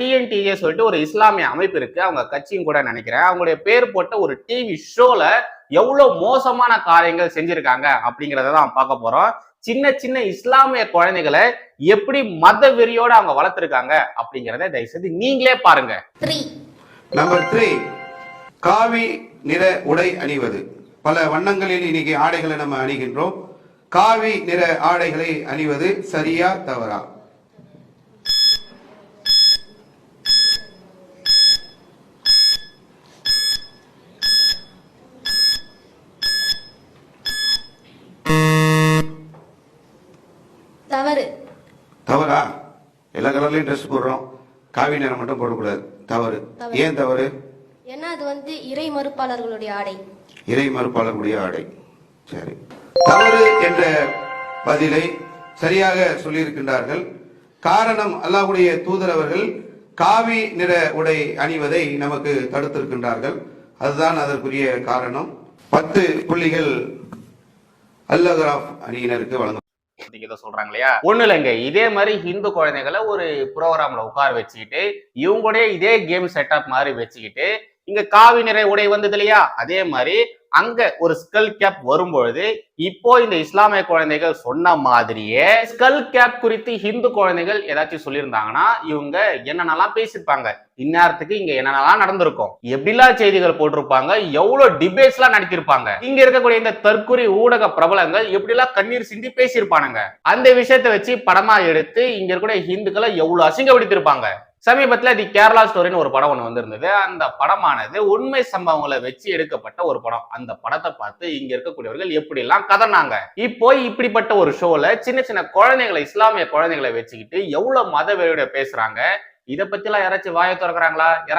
TNDA சொல்லிட்டு ஒரு இஸ்லாமிய அமைப்பு இருக்கு. அவங்க கட்சியும் கூட நினைக்கிறேன். அவங்களுடைய பேர் போட்ட ஒரு டிவி ஷோல எவ்வளவு மோசமான காரியங்கள் செஞ்சிருக்காங்க அப்படிங்கறத தான் பார்க்க போறோம். சின்ன சின்ன இஸ்லாமிய குழந்தைகளை எப்படி மத வெறியோட அவங்க வளர்த்துருக்காங்க அப்படிங்கறத தயவுசெய்து நீங்களே பாருங்க. Three, நம்பர் த்ரீ காவி நிற உடை அணிவது. பல வண்ணங்களில் இன்னைக்கு ஆடைகளை நம்ம அணிகின்றோம். காவி நிற ஆடைகளை அணிவது சரியா தவறா? தவறு. தவறா? எல்லா கலர்லயும் ட்ரெஸ் போடுறோம். காவி நிறம் மட்டும் போடக்கூடாது. தவறு. ஏன் தவறு? ஏன்னா அது வந்து இறை மறுப்பாளர்களுடைய ஆடை. இறை மறுப்பாளர்களுடைய ஆடை. சரி. தவறு என்ற பதிலை சரியாக சொல்லியிருக்கின்றார்கள். காரணம் அல்லாஹ்வுடைய தூதர் அவர்கள் காவி நிற உடை அணிவதை நமக்கு தடுத்திருக்கின்றார்கள். அதுதான் அதற்குரிய காரணம். பத்து புள்ளிகள் அல்லகராஃப் அணியினருக்கு வழங்க இதை சொல்றாங்க இல்லையா ஒண்ணு இல்லைங்க. இதே மாதிரி ஹிந்து குழந்தைகளை ஒரு ப்ரோக்ராம்ல உட்கார வச்சுக்கிட்டு இவங்களுடைய இதே கேம் செட்டப் மாதிரி வச்சுக்கிட்டு இங்க காவி நிறை உடை வந்தது இல்லையா? அதே மாதிரி அங்க ஒரு ஸ்கல் கேப் வரும்பொழுது இப்போ இந்த இஸ்லாமிய குழந்தைகள் சொன்ன மாதிரியே ஸ்கல் கேப் குறித்து ஹிந்து குழந்தைகள் ஏதாச்சும் சொல்லியிருந்தாங்கன்னா இவங்க என்னென்னலாம் பேசியிருப்பாங்க? இந்நேரத்துக்கு இங்க என்னென்னலாம் நடந்திருக்கும்? எப்படிலாம் செய்திகள் போட்டிருப்பாங்க? எவ்வளவு டிபேட்ஸ் எல்லாம் நடத்திருப்பாங்க இங்க இருக்கக்கூடிய இந்த தற்குறி ஊடக பிரபலங்கள் எப்படிலாம் கண்ணீர் சிந்தி பேசியிருப்பானுங்க? அந்த விஷயத்தை வச்சு படமா எடுத்து இங்க இருக்கக்கூடிய ஹிந்துக்களை எவ்வளவு அசிங்கப்படுத்திருப்பாங்க சமீபத்தில் தி கேரளா ஸ்டோரின்னு ஒரு படம் ஒன்று வந்திருந்தது. அந்த படமானது உண்மை சம்பவங்களை வச்சு எடுக்கப்பட்ட ஒரு படம். அந்த படத்தை பார்த்து இங்க இருக்கக்கூடியவர்கள் எப்படி எல்லாம் கதனாங்க? இப்போ இப்படிப்பட்ட ஒரு ஷோல சின்ன சின்ன குழந்தைங்களை இஸ்லாமிய குழந்தைங்களை வச்சுக்கிட்டு எவ்வளவு மத வெறியோட பேசுறாங்க? இதை பற்றிலாம் யாராச்சும் வாயை திறக்கிறாங்களா? யாராச்சும்